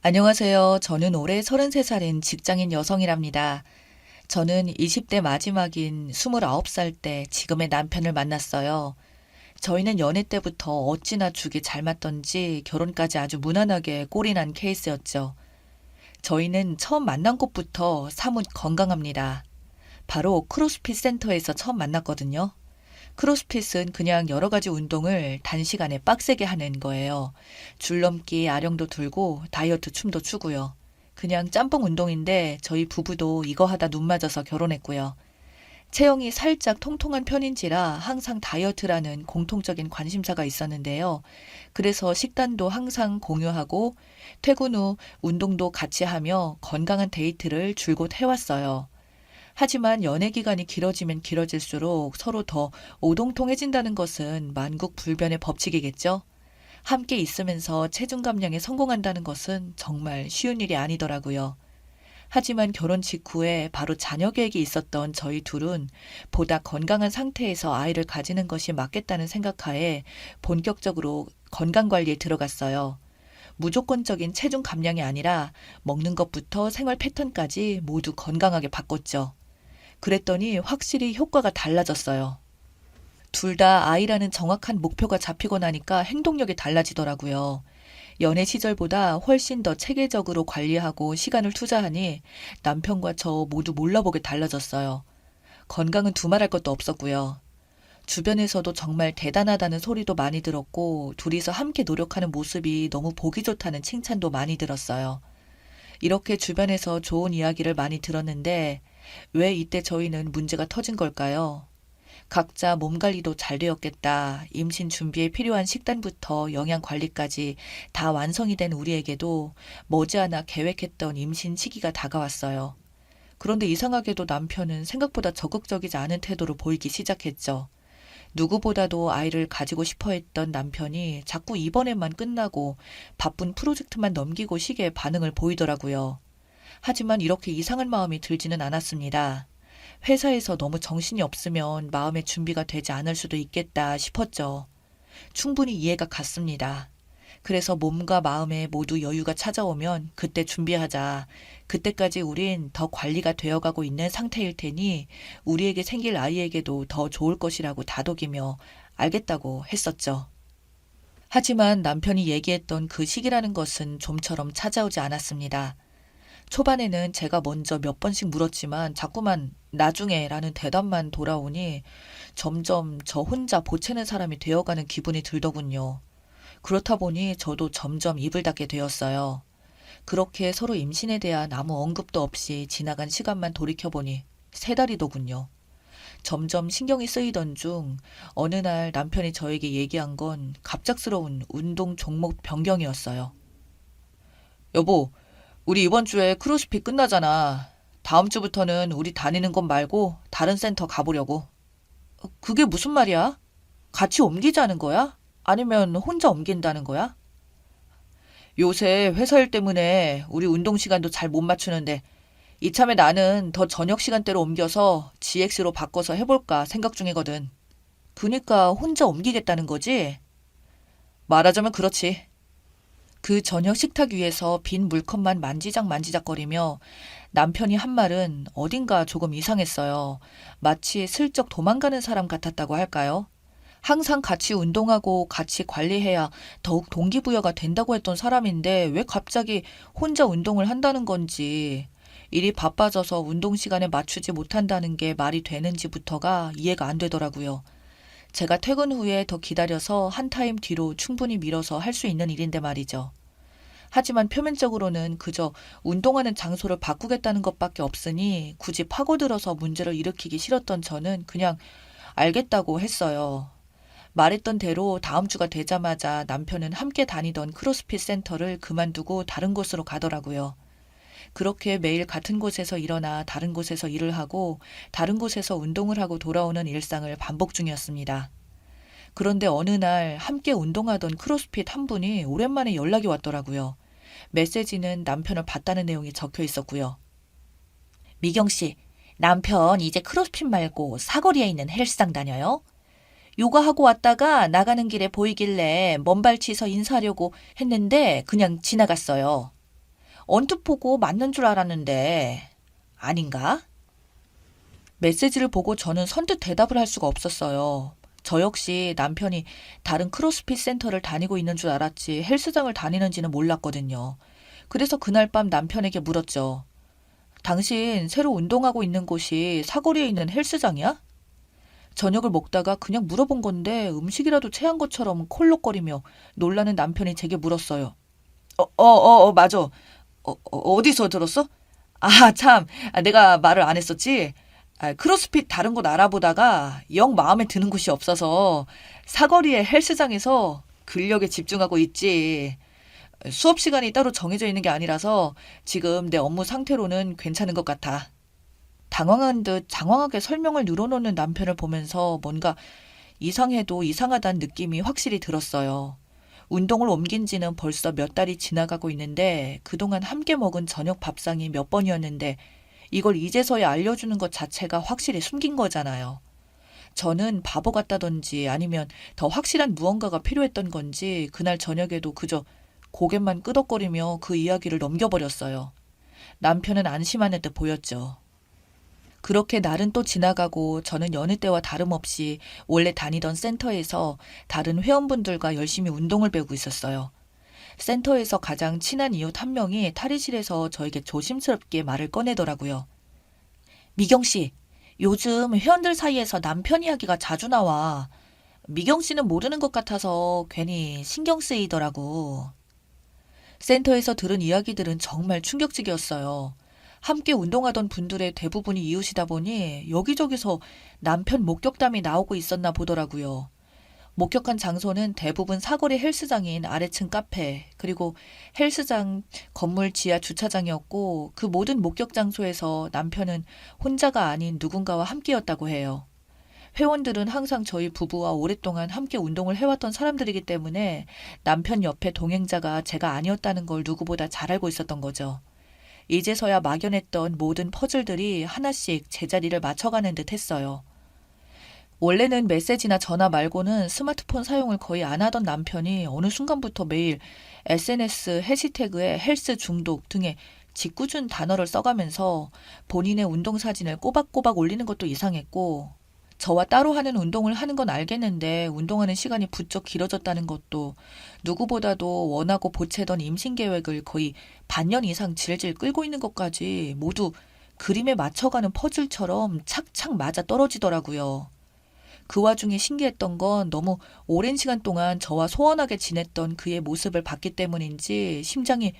안녕하세요. 저는 올해 33살인 직장인 여성이랍니다. 저는 20대 마지막인 29살 때 지금의 남편을 만났어요. 저희는 연애 때부터 어찌나 죽이 잘 맞던지 결혼까지 아주 무난하게 꼴이 난 케이스였죠. 저희는 처음 만난 곳부터 사뭇 건강합니다. 바로 크로스핏 센터에서 처음 만났거든요. 크로스핏은 그냥 여러 가지 운동을 단시간에 빡세게 하는 거예요. 줄넘기, 아령도 들고 다이어트 춤도 추고요. 그냥 짬뽕 운동인데 저희 부부도 이거 하다 눈 맞아서 결혼했고요. 체형이 살짝 통통한 편인지라 항상 다이어트라는 공통적인 관심사가 있었는데요. 그래서 식단도 항상 공유하고 퇴근 후 운동도 같이 하며 건강한 데이트를 줄곧 해왔어요. 하지만 연애 기간이 길어지면 길어질수록 서로 더 오동통해진다는 것은 만국 불변의 법칙이겠죠? 함께 있으면서 체중 감량에 성공한다는 것은 정말 쉬운 일이 아니더라고요. 하지만 결혼 직후에 바로 자녀 계획이 있었던 저희 둘은 보다 건강한 상태에서 아이를 가지는 것이 맞겠다는 생각하에 본격적으로 건강 관리에 들어갔어요. 무조건적인 체중 감량이 아니라 먹는 것부터 생활 패턴까지 모두 건강하게 바꿨죠. 그랬더니 확실히 효과가 달라졌어요. 둘 다 아이라는 정확한 목표가 잡히고 나니까 행동력이 달라지더라고요. 연애 시절보다 훨씬 더 체계적으로 관리하고 시간을 투자하니 남편과 저 모두 몰라보게 달라졌어요. 건강은 두말할 것도 없었고요. 주변에서도 정말 대단하다는 소리도 많이 들었고, 둘이서 함께 노력하는 모습이 너무 보기 좋다는 칭찬도 많이 들었어요. 이렇게 주변에서 좋은 이야기를 많이 들었는데, 왜 이때 저희는 문제가 터진 걸까요? 각자 몸 관리도 잘 되었겠다. 임신 준비에 필요한 식단부터 영양 관리까지 다 완성이 된 우리에게도 머지않아 계획했던 임신 시기가 다가왔어요. 그런데 이상하게도 남편은 생각보다 적극적이지 않은 태도로 보이기 시작했죠. 누구보다도 아이를 가지고 싶어 했던 남편이 자꾸 이번에만 끝나고 바쁜 프로젝트만 넘기고 시기에 반응을 보이더라고요. 하지만 이렇게 이상한 마음이 들지는 않았습니다. 회사에서 너무 정신이 없으면 마음의 준비가 되지 않을 수도 있겠다 싶었죠. 충분히 이해가 갔습니다. 그래서 몸과 마음에 모두 여유가 찾아오면 그때 준비하자. 그때까지 우린 더 관리가 되어가고 있는 상태일 테니 우리에게 생길 아이에게도 더 좋을 것이라고 다독이며 알겠다고 했었죠. 하지만 남편이 얘기했던 그 시기라는 것은 좀처럼 찾아오지 않았습니다. 초반에는 제가 먼저 몇 번씩 물었지만 자꾸만 나중에 라는 대답만 돌아오니 점점 저 혼자 보채는 사람이 되어가는 기분이 들더군요. 그렇다 보니 저도 점점 입을 닫게 되었어요. 그렇게 서로 임신에 대한 아무 언급도 없이 지나간 시간만 돌이켜보니 세 달이더군요. 점점 신경이 쓰이던 중 어느 날 남편이 저에게 얘기한 건 갑작스러운 운동 종목 변경이었어요. 여보, 우리 이번 주에 크로스핏 끝나잖아. 다음 주부터는 우리 다니는 곳 말고 다른 센터 가보려고. 어, 그게 무슨 말이야? 같이 옮기자는 거야? 아니면 혼자 옮긴다는 거야? 요새 회사 일 때문에 우리 운동 시간도 잘 못 맞추는데 이참에 나는 더 저녁 시간대로 옮겨서 GX로 바꿔서 해볼까 생각 중이거든. 그니까 혼자 옮기겠다는 거지? 말하자면 그렇지. 그 저녁 식탁 위에서 빈 물컵만 만지작 만지작거리며 남편이 한 말은 어딘가 조금 이상했어요. 마치 슬쩍 도망가는 사람 같았다고 할까요? 항상 같이 운동하고 같이 관리해야 더욱 동기부여가 된다고 했던 사람인데 왜 갑자기 혼자 운동을 한다는 건지 일이 바빠져서 운동 시간에 맞추지 못한다는 게 말이 되는지부터가 이해가 안 되더라고요. 제가 퇴근 후에 더 기다려서 한 타임 뒤로 충분히 밀어서 할 수 있는 일인데 말이죠. 하지만 표면적으로는 그저 운동하는 장소를 바꾸겠다는 것밖에 없으니 굳이 파고들어서 문제를 일으키기 싫었던 저는 그냥 알겠다고 했어요. 말했던 대로 다음 주가 되자마자 남편은 함께 다니던 크로스핏 센터를 그만두고 다른 곳으로 가더라고요. 그렇게 매일 같은 곳에서 일어나 다른 곳에서 일을 하고 다른 곳에서 운동을 하고 돌아오는 일상을 반복 중이었습니다. 그런데 어느 날 함께 운동하던 크로스핏 한 분이 오랜만에 연락이 왔더라고요. 메시지는 남편을 봤다는 내용이 적혀 있었고요. 미경 씨, 남편 이제 크로스핏 말고 사거리에 있는 헬스장 다녀요? 요가하고 왔다가 나가는 길에 보이길래 먼발치서 인사하려고 했는데 그냥 지나갔어요. 언뜻 보고 맞는 줄 알았는데 아닌가? 메시지를 보고 저는 선뜻 대답을 할 수가 없었어요. 저 역시 남편이 다른 크로스핏 센터를 다니고 있는 줄 알았지 헬스장을 다니는지는 몰랐거든요. 그래서 그날 밤 남편에게 물었죠. 당신 새로 운동하고 있는 곳이 사거리에 있는 헬스장이야? 저녁을 먹다가 그냥 물어본 건데 음식이라도 체한 것처럼 콜록거리며 놀라는 남편이 제게 물었어요. 어, 어, 어, 어, 맞아. 어, 어, 어디서 들었어? 아, 참. 아, 내가 말을 안 했었지? 아, 크로스핏 다른 곳 알아보다가 영 마음에 드는 곳이 없어서 사거리의 헬스장에서 근력에 집중하고 있지. 수업 시간이 따로 정해져 있는 게 아니라서 지금 내 업무 상태로는 괜찮은 것 같아. 당황한 듯 장황하게 설명을 늘어놓는 남편을 보면서 뭔가 이상해도 이상하다는 느낌이 확실히 들었어요. 운동을 옮긴 지는 벌써 몇 달이 지나가고 있는데 그동안 함께 먹은 저녁 밥상이 몇 번이었는데 이걸 이제서야 알려주는 것 자체가 확실히 숨긴 거잖아요. 저는 바보 같다던지 아니면 더 확실한 무언가가 필요했던 건지 그날 저녁에도 그저 고갯만 끄덕거리며 그 이야기를 넘겨버렸어요. 남편은 안심하는 듯 보였죠. 그렇게 날은 또 지나가고 저는 여느 때와 다름없이 원래 다니던 센터에서 다른 회원분들과 열심히 운동을 배우고 있었어요. 센터에서 가장 친한 이웃 한 명이 탈의실에서 저에게 조심스럽게 말을 꺼내더라고요. 미경 씨, 요즘 회원들 사이에서 남편 이야기가 자주 나와. 미경 씨는 모르는 것 같아서 괜히 신경 쓰이더라고. 센터에서 들은 이야기들은 정말 충격적이었어요. 함께 운동하던 분들의 대부분이 이웃이다 보니 여기저기서 남편 목격담이 나오고 있었나 보더라고요. 목격한 장소는 대부분 사거리 헬스장인 아래층 카페, 그리고 헬스장 건물 지하 주차장이었고 그 모든 목격 장소에서 남편은 혼자가 아닌 누군가와 함께였다고 해요. 회원들은 항상 저희 부부와 오랫동안 함께 운동을 해왔던 사람들이기 때문에 남편 옆에 동행자가 제가 아니었다는 걸 누구보다 잘 알고 있었던 거죠. 이제서야 막연했던 모든 퍼즐들이 하나씩 제자리를 맞춰가는 듯 했어요. 원래는 메시지나 전화 말고는 스마트폰 사용을 거의 안 하던 남편이 어느 순간부터 매일 SNS 해시태그에 헬스 중독 등의 짓궂은 단어를 써가면서 본인의 운동 사진을 꼬박꼬박 올리는 것도 이상했고, 저와 따로 하는 운동을 하는 건 알겠는데 운동하는 시간이 부쩍 길어졌다는 것도 누구보다도 원하고 보채던 임신 계획을 거의 반년 이상 질질 끌고 있는 것까지 모두 그림에 맞춰가는 퍼즐처럼 착착 맞아 떨어지더라고요. 그 와중에 신기했던 건 너무 오랜 시간 동안 저와 소원하게 지냈던 그의 모습을 봤기 때문인지 심장이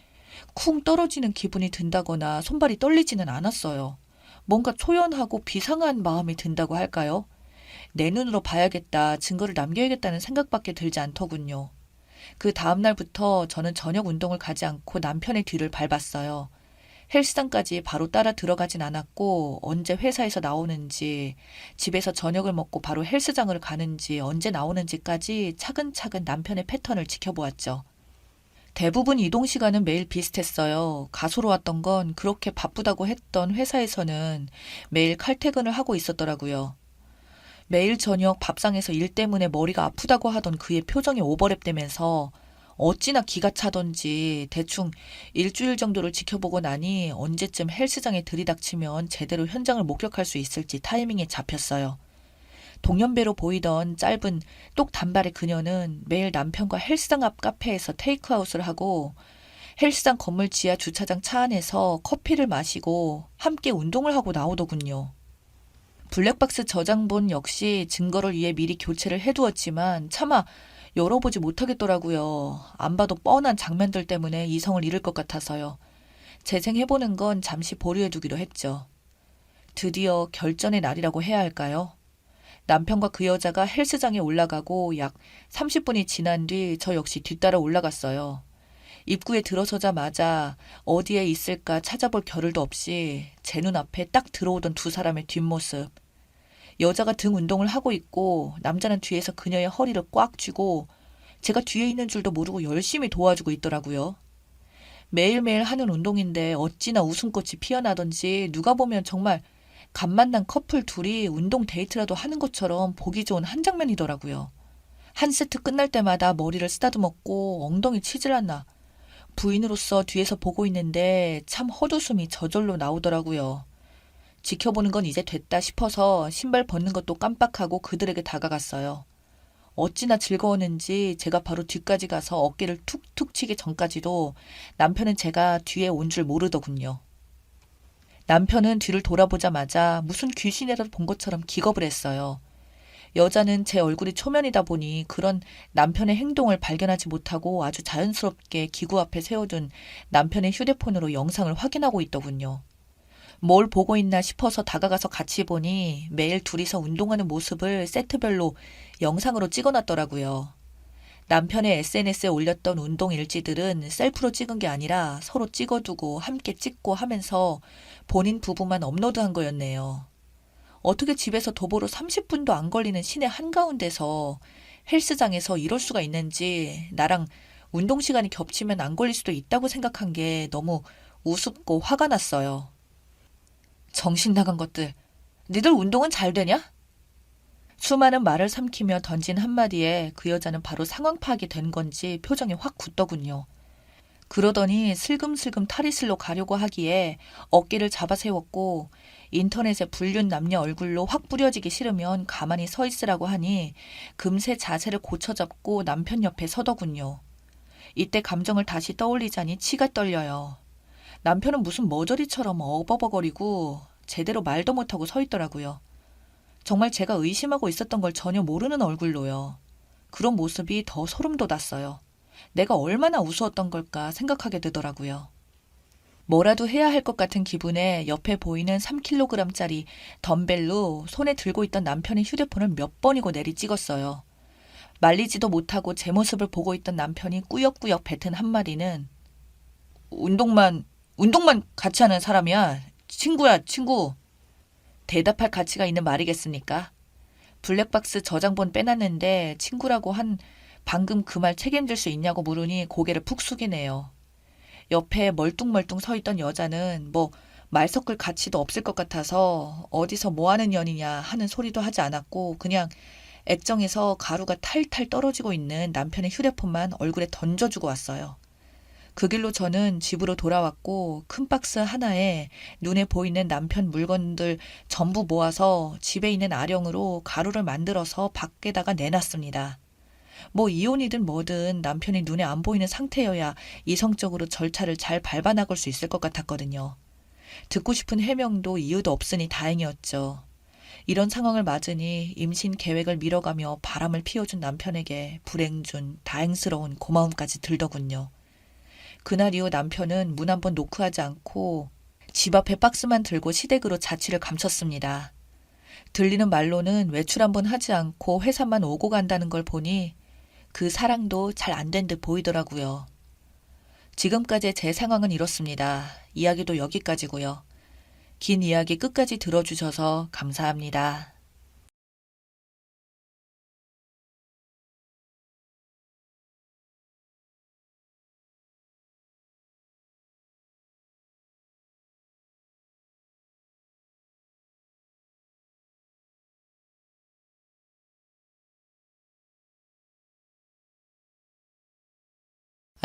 쿵 떨어지는 기분이 든다거나 손발이 떨리지는 않았어요. 뭔가 초연하고 비상한 마음이 든다고 할까요? 내 눈으로 봐야겠다, 증거를 남겨야겠다는 생각밖에 들지 않더군요. 그 다음날부터 저는 저녁 운동을 가지 않고 남편의 뒤를 밟았어요. 헬스장까지 바로 따라 들어가진 않았고, 언제 회사에서 나오는지, 집에서 저녁을 먹고 바로 헬스장을 가는지, 언제 나오는지까지 차근차근 남편의 패턴을 지켜보았죠. 대부분 이동 시간은 매일 비슷했어요. 가수로 왔던 건 그렇게 바쁘다고 했던 회사에서는 매일 칼퇴근을 하고 있었더라고요. 매일 저녁 밥상에서 일 때문에 머리가 아프다고 하던 그의 표정이 오버랩되면서 어찌나 기가 차던지 대충 일주일 정도를 지켜보고 나니 언제쯤 헬스장에 들이닥치면 제대로 현장을 목격할 수 있을지 타이밍에 잡혔어요. 동년배로 보이던 짧은 똑 단발의 그녀는 매일 남편과 헬스장 앞 카페에서 테이크아웃을 하고 헬스장 건물 지하 주차장 차 안에서 커피를 마시고 함께 운동을 하고 나오더군요. 블랙박스 저장본 역시 증거를 위해 미리 교체를 해두었지만 차마 열어보지 못하겠더라고요. 안 봐도 뻔한 장면들 때문에 이성을 잃을 것 같아서요. 재생해보는 건 잠시 보류해두기로 했죠. 드디어 결전의 날이라고 해야 할까요? 남편과 그 여자가 헬스장에 올라가고 약 30분이 지난 뒤 저 역시 뒤따라 올라갔어요. 입구에 들어서자마자 어디에 있을까 찾아볼 겨를도 없이 제 눈앞에 딱 들어오던 두 사람의 뒷모습. 여자가 등 운동을 하고 있고 남자는 뒤에서 그녀의 허리를 꽉 쥐고 제가 뒤에 있는 줄도 모르고 열심히 도와주고 있더라고요. 매일매일 하는 운동인데 어찌나 웃음꽃이 피어나던지 누가 보면 정말 간 만난 커플 둘이 운동 데이트라도 하는 것처럼 보기 좋은 한 장면이더라고요. 한 세트 끝날 때마다 머리를 쓰다듬었고 엉덩이 치질 않나. 부인으로서 뒤에서 보고 있는데 참 헛웃음이 저절로 나오더라고요. 지켜보는 건 이제 됐다 싶어서 신발 벗는 것도 깜빡하고 그들에게 다가갔어요. 어찌나 즐거웠는지 제가 바로 뒤까지 가서 어깨를 툭툭 치기 전까지도 남편은 제가 뒤에 온 줄 모르더군요. 남편은 뒤를 돌아보자마자 무슨 귀신이라도 본 것처럼 기겁을 했어요. 여자는 제 얼굴이 초면이다 보니 그런 남편의 행동을 발견하지 못하고 아주 자연스럽게 기구 앞에 세워둔 남편의 휴대폰으로 영상을 확인하고 있더군요. 뭘 보고 있나 싶어서 다가가서 같이 보니 매일 둘이서 운동하는 모습을 세트별로 영상으로 찍어놨더라고요. 남편의 SNS에 올렸던 운동 일지들은 셀프로 찍은 게 아니라 서로 찍어두고 함께 찍고 하면서 본인 부부만 업로드한 거였네요. 어떻게 집에서 도보로 30분도 안 걸리는 시내 한가운데서 헬스장에서 이럴 수가 있는지 나랑 운동 시간이 겹치면 안 걸릴 수도 있다고 생각한 게 너무 우습고 화가 났어요. 정신 나간 것들. 니들 운동은 잘 되냐? 수많은 말을 삼키며 던진 한마디에 그 여자는 바로 상황 파악이 된 건지 표정이 확 굳더군요. 그러더니 슬금슬금 탈의실로 가려고 하기에 어깨를 잡아 세웠고 인터넷에 불륜 남녀 얼굴로 확 뿌려지기 싫으면 가만히 서 있으라고 하니 금세 자세를 고쳐잡고 남편 옆에 서더군요. 이때 감정을 다시 떠올리자니 치가 떨려요. 남편은 무슨 머저리처럼 어버버거리고 제대로 말도 못하고 서 있더라고요. 정말 제가 의심하고 있었던 걸 전혀 모르는 얼굴로요. 그런 모습이 더 소름 돋았어요. 내가 얼마나 우스웠던 걸까 생각하게 되더라고요. 뭐라도 해야 할 것 같은 기분에 옆에 보이는 3kg짜리 덤벨로 손에 들고 있던 남편의 휴대폰을 몇 번이고 내리 찍었어요. 말리지도 못하고 제 모습을 보고 있던 남편이 꾸역꾸역 뱉은 한마디는 운동만, 운동만 같이 하는 사람이야. 친구야, 친구. 대답할 가치가 있는 말이겠습니까? 블랙박스 저장본 빼놨는데 친구라고 한 방금 그 말 책임질 수 있냐고 물으니 고개를 푹 숙이네요. 옆에 멀뚱멀뚱 서 있던 여자는 뭐 말 섞을 가치도 없을 것 같아서 어디서 뭐 하는 년이냐 하는 소리도 하지 않았고 그냥 액정에서 가루가 탈탈 떨어지고 있는 남편의 휴대폰만 얼굴에 던져주고 왔어요. 그 길로 저는 집으로 돌아왔고 큰 박스 하나에 눈에 보이는 남편 물건들 전부 모아서 집에 있는 아령으로 가루를 만들어서 밖에다가 내놨습니다. 뭐 이혼이든 뭐든 남편이 눈에 안 보이는 상태여야 이성적으로 절차를 잘 밟아 나갈 수 있을 것 같았거든요. 듣고 싶은 해명도 이유도 없으니 다행이었죠. 이런 상황을 맞으니 임신 계획을 미뤄가며 바람을 피워준 남편에게 불행 준 다행스러운 고마움까지 들더군요. 그날 이후 남편은 문 한 번 노크하지 않고 집 앞에 박스만 들고 시댁으로 자취를 감췄습니다. 들리는 말로는 외출 한 번 하지 않고 회사만 오고 간다는 걸 보니 그 사랑도 잘 안 된 듯 보이더라고요. 지금까지 제 상황은 이렇습니다. 이야기도 여기까지고요. 긴 이야기 끝까지 들어주셔서 감사합니다.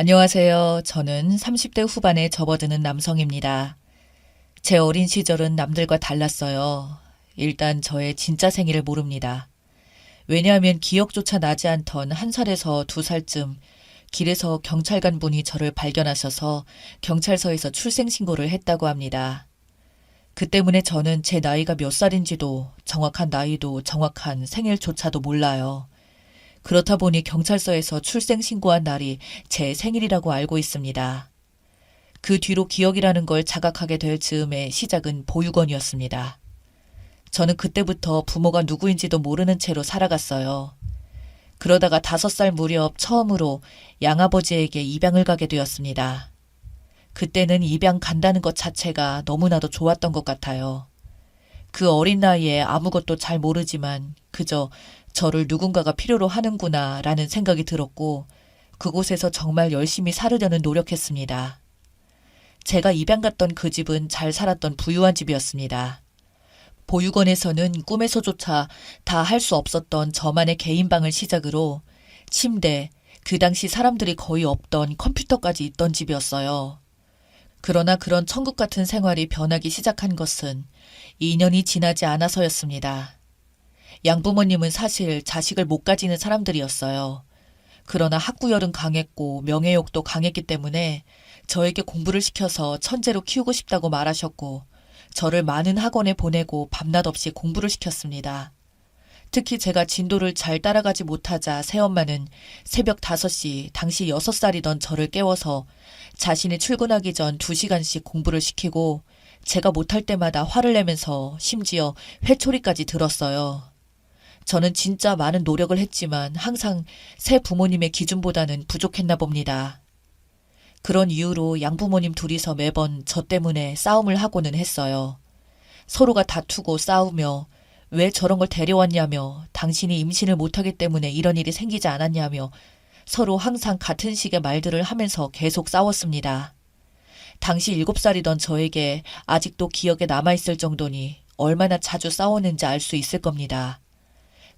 안녕하세요. 저는 30대 후반에 접어드는 남성입니다. 제 어린 시절은 남들과 달랐어요. 일단 저의 진짜 생일을 모릅니다. 왜냐하면 기억조차 나지 않던 한 살에서 두 살쯤 길에서 경찰관 분이 저를 발견하셔서 경찰서에서 출생신고를 했다고 합니다. 그 때문에 저는 제 나이가 몇 살인지도 정확한 나이도 정확한 생일조차도 몰라요. 그렇다 보니 경찰서에서 출생신고한 날이 제 생일이라고 알고 있습니다. 그 뒤로 기억이라는 걸 자각하게 될 즈음의 시작은 보육원이었습니다. 저는 그때부터 부모가 누구인지도 모르는 채로 살아갔어요. 그러다가 다섯 살 무렵 처음으로 양아버지에게 입양을 가게 되었습니다. 그때는 입양 간다는 것 자체가 너무나도 좋았던 것 같아요. 그 어린 나이에 아무것도 잘 모르지만 그저 저를 누군가가 필요로 하는구나 라는 생각이 들었고 그곳에서 정말 열심히 살으려는 노력했습니다. 제가 입양 갔던 그 집은 잘 살았던 부유한 집이었습니다. 보육원에서는 꿈에서조차 다 할 수 없었던 저만의 개인 방을 시작으로 침대, 그 당시 사람들이 거의 없던 컴퓨터까지 있던 집이었어요. 그러나 그런 천국 같은 생활이 변하기 시작한 것은 2년이 지나지 않아서였습니다. 양부모님은 사실 자식을 못 가지는 사람들이었어요. 그러나 학구열은 강했고 명예욕도 강했기 때문에 저에게 공부를 시켜서 천재로 키우고 싶다고 말하셨고 저를 많은 학원에 보내고 밤낮 없이 공부를 시켰습니다. 특히 제가 진도를 잘 따라가지 못하자 새엄마는 새벽 5시 당시 6살이던 저를 깨워서 자신이 출근하기 전 2시간씩 공부를 시키고 제가 못할 때마다 화를 내면서 심지어 회초리까지 들었어요. 저는 진짜 많은 노력을 했지만 항상 새 부모님의 기준보다는 부족했나 봅니다. 그런 이유로 양부모님 둘이서 매번 저 때문에 싸움을 하고는 했어요. 서로가 다투고 싸우며 왜 저런 걸 데려왔냐며 당신이 임신을 못하기 때문에 이런 일이 생기지 않았냐며 서로 항상 같은 식의 말들을 하면서 계속 싸웠습니다. 당시 일곱 살이던 저에게 아직도 기억에 남아있을 정도니 얼마나 자주 싸웠는지 알 수 있을 겁니다.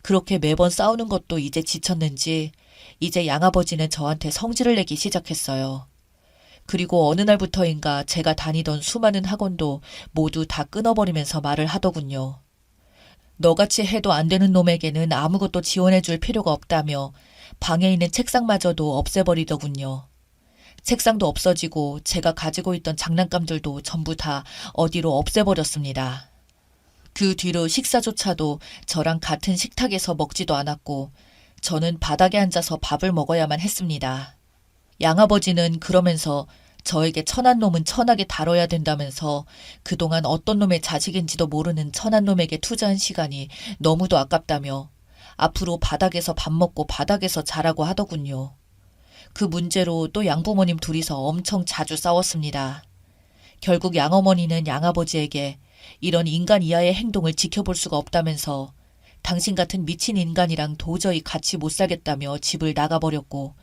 그렇게 매번 싸우는 것도 이제 지쳤는지 이제 양아버지는 저한테 성질을 내기 시작했어요. 그리고 어느 날부터인가 제가 다니던 수많은 학원도 모두 다 끊어버리면서 말을 하더군요. 너같이 해도 안 되는 놈에게는 아무것도 지원해줄 필요가 없다며 방에 있는 책상마저도 없애버리더군요. 책상도 없어지고 제가 가지고 있던 장난감들도 전부 다 어디로 없애버렸습니다. 그 뒤로 식사조차도 저랑 같은 식탁에서 먹지도 않았고 저는 바닥에 앉아서 밥을 먹어야만 했습니다. 양아버지는 그러면서 저에게 천한 놈은 천하게 다뤄야 된다면서 그동안 어떤 놈의 자식인지도 모르는 천한 놈에게 투자한 시간이 너무도 아깝다며 앞으로 바닥에서 밥 먹고 바닥에서 자라고 하더군요. 그 문제로 또 양부모님 둘이서 엄청 자주 싸웠습니다. 결국 양어머니는 양아버지에게 이런 인간 이하의 행동을 지켜볼 수가 없다면서 당신 같은 미친 인간이랑 도저히 같이 못 살겠다며 집을 나가버렸고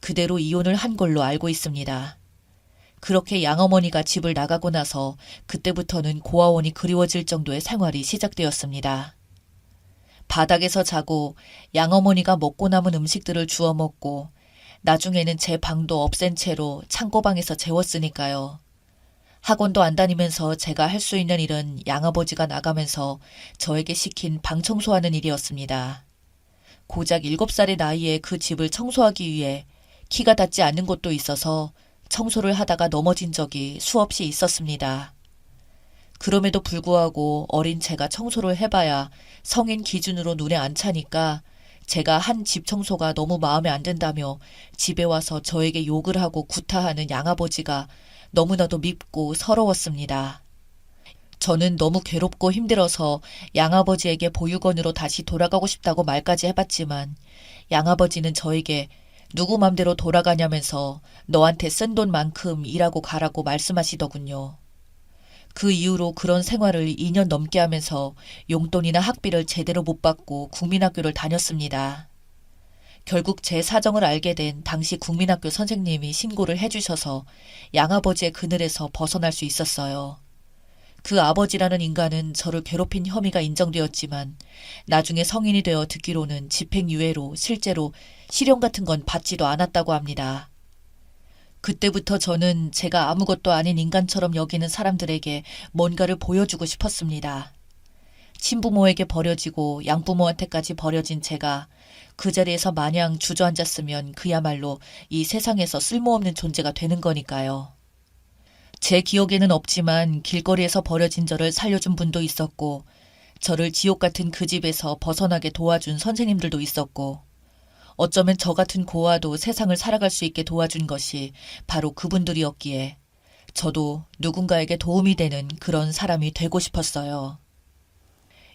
그대로 이혼을 한 걸로 알고 있습니다. 그렇게 양어머니가 집을 나가고 나서 그때부터는 고아원이 그리워질 정도의 생활이 시작되었습니다. 바닥에서 자고 양어머니가 먹고 남은 음식들을 주워 먹고 나중에는 제 방도 없앤 채로 창고방에서 재웠으니까요. 학원도 안 다니면서 제가 할 수 있는 일은 양아버지가 나가면서 저에게 시킨 방 청소하는 일이었습니다. 고작 7살의 나이에 그 집을 청소하기 위해 키가 닿지 않는 곳도 있어서 청소를 하다가 넘어진 적이 수없이 있었습니다. 그럼에도 불구하고 어린 제가 청소를 해봐야 성인 기준으로 눈에 안 차니까 제가 한 집 청소가 너무 마음에 안 든다며 집에 와서 저에게 욕을 하고 구타하는 양아버지가 너무나도 밉고 서러웠습니다. 저는 너무 괴롭고 힘들어서 양아버지에게 보육원으로 다시 돌아가고 싶다고 말까지 해봤지만 양아버지는 저에게 누구 맘대로 돌아가냐면서 너한테 쓴 돈만큼 일하고 가라고 말씀하시더군요. 그 이후로 그런 생활을 2년 넘게 하면서 용돈이나 학비를 제대로 못 받고 국민학교를 다녔습니다. 결국 제 사정을 알게 된 당시 국민학교 선생님이 신고를 해주셔서 양아버지의 그늘에서 벗어날 수 있었어요. 그 아버지라는 인간은 저를 괴롭힌 혐의가 인정되었지만 나중에 성인이 되어 듣기로는 집행유예로 실제로 실형 같은 건 받지도 않았다고 합니다. 그때부터 저는 제가 아무것도 아닌 인간처럼 여기는 사람들에게 뭔가를 보여주고 싶었습니다. 친부모에게 버려지고 양부모한테까지 버려진 제가 그 자리에서 마냥 주저앉았으면 그야말로 이 세상에서 쓸모없는 존재가 되는 거니까요. 제 기억에는 없지만 길거리에서 버려진 저를 살려준 분도 있었고, 저를 지옥 같은 그 집에서 벗어나게 도와준 선생님들도 있었고, 어쩌면 저 같은 고아도 세상을 살아갈 수 있게 도와준 것이 바로 그분들이었기에, 저도 누군가에게 도움이 되는 그런 사람이 되고 싶었어요.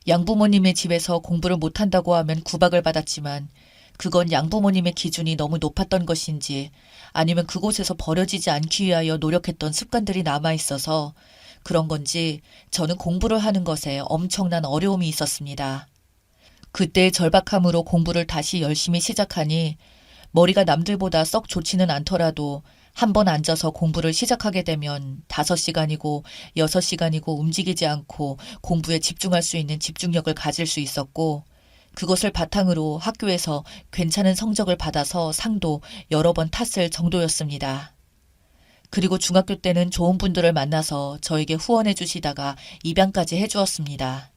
양부모님의 집에서 공부를 못한다고 하면 구박을 받았지만 그건 양부모님의 기준이 너무 높았던 것인지 아니면 그곳에서 버려지지 않기 위하여 노력했던 습관들이 남아 있어서 그런 건지 저는 공부를 하는 것에 엄청난 어려움이 있었습니다. 그때의 절박함으로 공부를 다시 열심히 시작하니 머리가 남들보다 썩 좋지는 않더라도 한 번 앉아서 공부를 시작하게 되면 5시간이고 6시간이고 움직이지 않고 공부에 집중할 수 있는 집중력을 가질 수 있었고 그것을 바탕으로 학교에서 괜찮은 성적을 받아서 상도 여러 번 탔을 정도였습니다. 그리고 중학교 때는 좋은 분들을 만나서 저에게 후원해 주시다가 입양까지 해 주었습니다.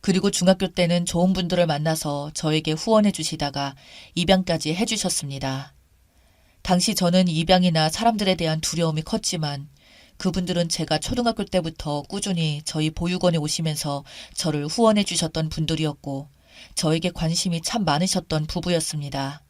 그리고 중학교 때는 좋은 분들을 만나서 저에게 후원해 주시다가 입양까지 해 주셨습니다. 당시 저는 입양이나 사람들에 대한 두려움이 컸지만 그분들은 제가 초등학교 때부터 꾸준히 저희 보육원에 오시면서 저를 후원해 주셨던 분들이었고 저에게 관심이 참 많으셨던 부부였습니다.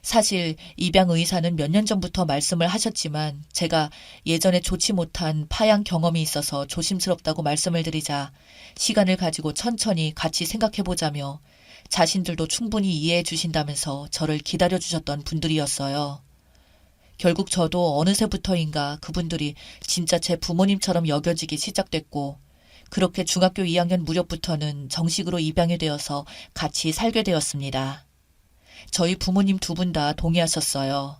사실 입양 의사는 몇 년 전부터 말씀을 하셨지만 제가 예전에 좋지 못한 파양 경험이 있어서 조심스럽다고 말씀을 드리자 시간을 가지고 천천히 같이 생각해 보자며 자신들도 충분히 이해해 주신다면서 저를 기다려 주셨던 분들이었어요. 결국 저도 어느새부터인가 그분들이 진짜 제 부모님처럼 여겨지기 시작됐고 그렇게 중학교 2학년 무렵부터는 정식으로 입양이 되어서 같이 살게 되었습니다. 저희 부모님 두 분 다 동의하셨어요.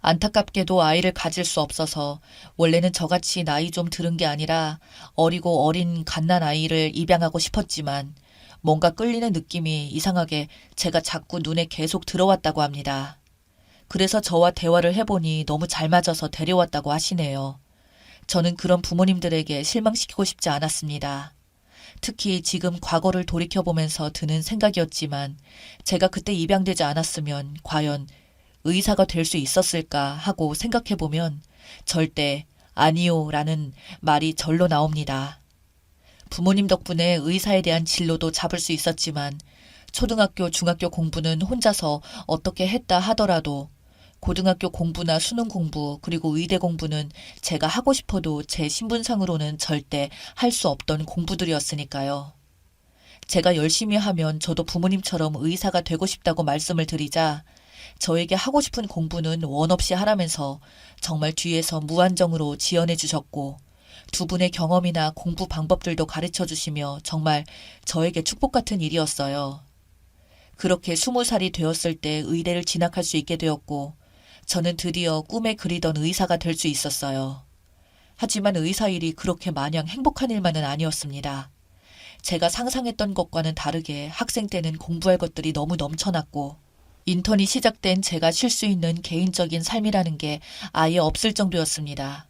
안타깝게도 아이를 가질 수 없어서 원래는 저같이 나이 좀 들은 게 아니라 어리고 어린 갓난 아이를 입양하고 싶었지만 뭔가 끌리는 느낌이 이상하게 제가 자꾸 눈에 계속 들어왔다고 합니다. 그래서 저와 대화를 해보니 너무 잘 맞아서 데려왔다고 하시네요. 저는 그런 부모님들에게 실망시키고 싶지 않았습니다. 특히 지금 과거를 돌이켜보면서 드는 생각이었지만 제가 그때 입양되지 않았으면 과연 의사가 될 수 있었을까 하고 생각해보면 절대 아니요 라는 말이 절로 나옵니다. 부모님 덕분에 의사에 대한 진로도 잡을 수 있었지만 초등학교, 중학교 공부는 혼자서 어떻게 했다 하더라도 고등학교 공부나 수능 공부 그리고 의대 공부는 제가 하고 싶어도 제 신분상으로는 절대 할 수 없던 공부들이었으니까요. 제가 열심히 하면 저도 부모님처럼 의사가 되고 싶다고 말씀을 드리자 저에게 하고 싶은 공부는 원 없이 하라면서 정말 뒤에서 무한정으로 지원해 주셨고 두 분의 경험이나 공부 방법들도 가르쳐 주시며 정말 저에게 축복 같은 일이었어요. 그렇게 스무 살이 되었을 때 의대를 진학할 수 있게 되었고 저는 드디어 꿈에 그리던 의사가 될 수 있었어요. 하지만 의사 일이 그렇게 마냥 행복한 일만은 아니었습니다. 제가 상상했던 것과는 다르게 학생 때는 공부할 것들이 너무 넘쳐났고 인턴이 시작된 제가 쉴 수 있는 개인적인 삶이라는 게 아예 없을 정도였습니다.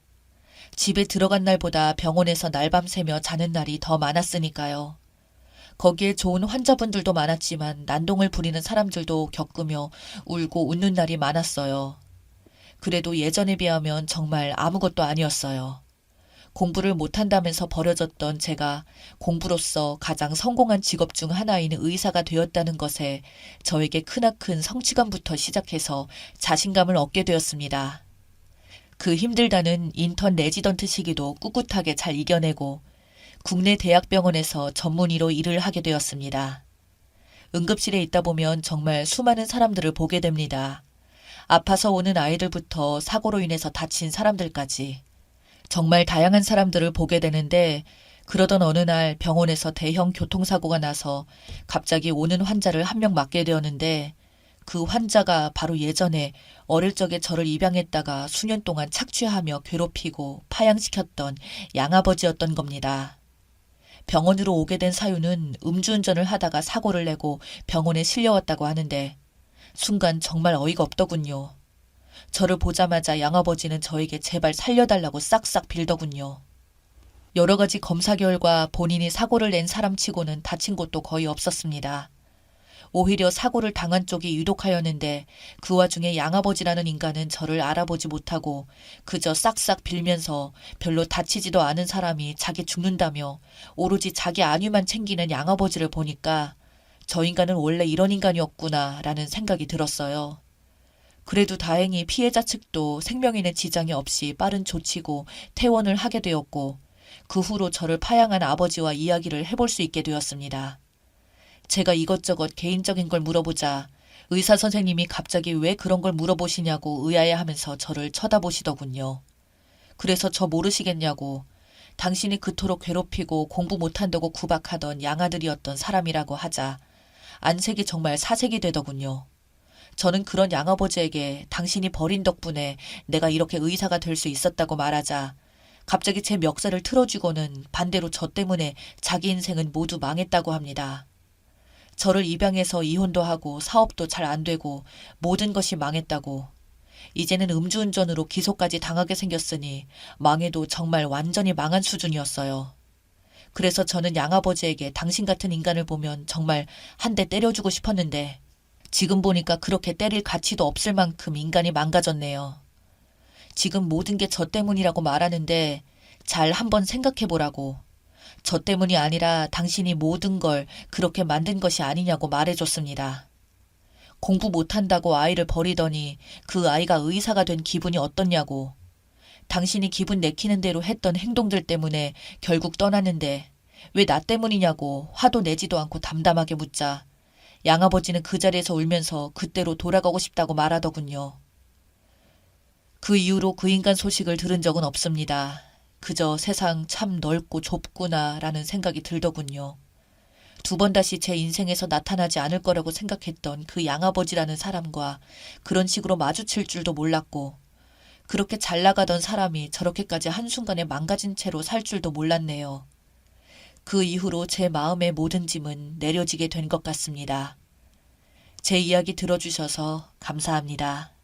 집에 들어간 날보다 병원에서 날밤 새며 자는 날이 더 많았으니까요. 거기에 좋은 환자분들도 많았지만 난동을 부리는 사람들도 겪으며 울고 웃는 날이 많았어요. 그래도 예전에 비하면 정말 아무것도 아니었어요. 공부를 못한다면서 버려졌던 제가 공부로서 가장 성공한 직업 중 하나인 의사가 되었다는 것에 저에게 크나큰 성취감부터 시작해서 자신감을 얻게 되었습니다. 그 힘들다는 인턴 레지던트 시기도 꿋꿋하게 잘 이겨내고 국내 대학병원에서 전문의로 일을 하게 되었습니다. 응급실에 있다 보면 정말 수많은 사람들을 보게 됩니다. 아파서 오는 아이들부터 사고로 인해서 다친 사람들까지 정말 다양한 사람들을 보게 되는데 그러던 어느 날 병원에서 대형 교통사고가 나서 갑자기 오는 환자를 한 명 맡게 되었는데 그 환자가 바로 예전에 어릴 적에 저를 입양했다가 수년 동안 착취하며 괴롭히고 파양시켰던 양아버지였던 겁니다. 병원으로 오게 된 사유는 음주운전을 하다가 사고를 내고 병원에 실려왔다고 하는데 순간 정말 어이가 없더군요. 저를 보자마자 양아버지는 저에게 제발 살려달라고 싹싹 빌더군요. 여러 가지 검사 결과 본인이 사고를 낸 사람치고는 다친 곳도 거의 없었습니다. 오히려 사고를 당한 쪽이 유독하였는데 그 와중에 양아버지라는 인간은 저를 알아보지 못하고 그저 싹싹 빌면서 별로 다치지도 않은 사람이 자기 죽는다며 오로지 자기 안위만 챙기는 양아버지를 보니까 저 인간은 원래 이런 인간이었구나 라는 생각이 들었어요. 그래도 다행히 피해자 측도 생명인의 지장이 없이 빠른 조치고 퇴원을 하게 되었고 그 후로 저를 파양한 아버지와 이야기를 해볼 수 있게 되었습니다. 제가 이것저것 개인적인 걸 물어보자 의사 선생님이 갑자기 왜 그런 걸 물어보시냐고 의아해 하면서 저를 쳐다보시더군요. 그래서 저 모르시겠냐고 당신이 그토록 괴롭히고 공부 못한다고 구박하던 양아들이었던 사람이라고 하자 안색이 정말 사색이 되더군요. 저는 그런 양아버지에게 당신이 버린 덕분에 내가 이렇게 의사가 될 수 있었다고 말하자 갑자기 제 멱살을 틀어주고는 반대로 저 때문에 자기 인생은 모두 망했다고 합니다. 저를 입양해서 이혼도 하고 사업도 잘 안 되고 모든 것이 망했다고. 이제는 음주운전으로 기소까지 당하게 생겼으니 망해도 정말 완전히 망한 수준이었어요. 그래서 저는 양아버지에게 당신 같은 인간을 보면 정말 한 대 때려주고 싶었는데 지금 보니까 그렇게 때릴 가치도 없을 만큼 인간이 망가졌네요. 지금 모든 게 저 때문이라고 말하는데 잘 한번 생각해 보라고. 저 때문이 아니라 당신이 모든 걸 그렇게 만든 것이 아니냐고 말해줬습니다. 공부 못한다고 아이를 버리더니 그 아이가 의사가 된 기분이 어떻냐고. 당신이 기분 내키는 대로 했던 행동들 때문에 결국 떠났는데 왜 나 때문이냐고 화도 내지도 않고 담담하게 묻자 양아버지는 그 자리에서 울면서 그때로 돌아가고 싶다고 말하더군요. 그 이후로 그 인간 소식을 들은 적은 없습니다. 그저 세상 참 넓고 좁구나 라는 생각이 들더군요. 두 번 다시 제 인생에서 나타나지 않을 거라고 생각했던 그 양아버지라는 사람과 그런 식으로 마주칠 줄도 몰랐고, 그렇게 잘 나가던 사람이 저렇게까지 한순간에 망가진 채로 살 줄도 몰랐네요. 그 이후로 제 마음의 모든 짐은 내려지게 된 것 같습니다. 제 이야기 들어주셔서 감사합니다.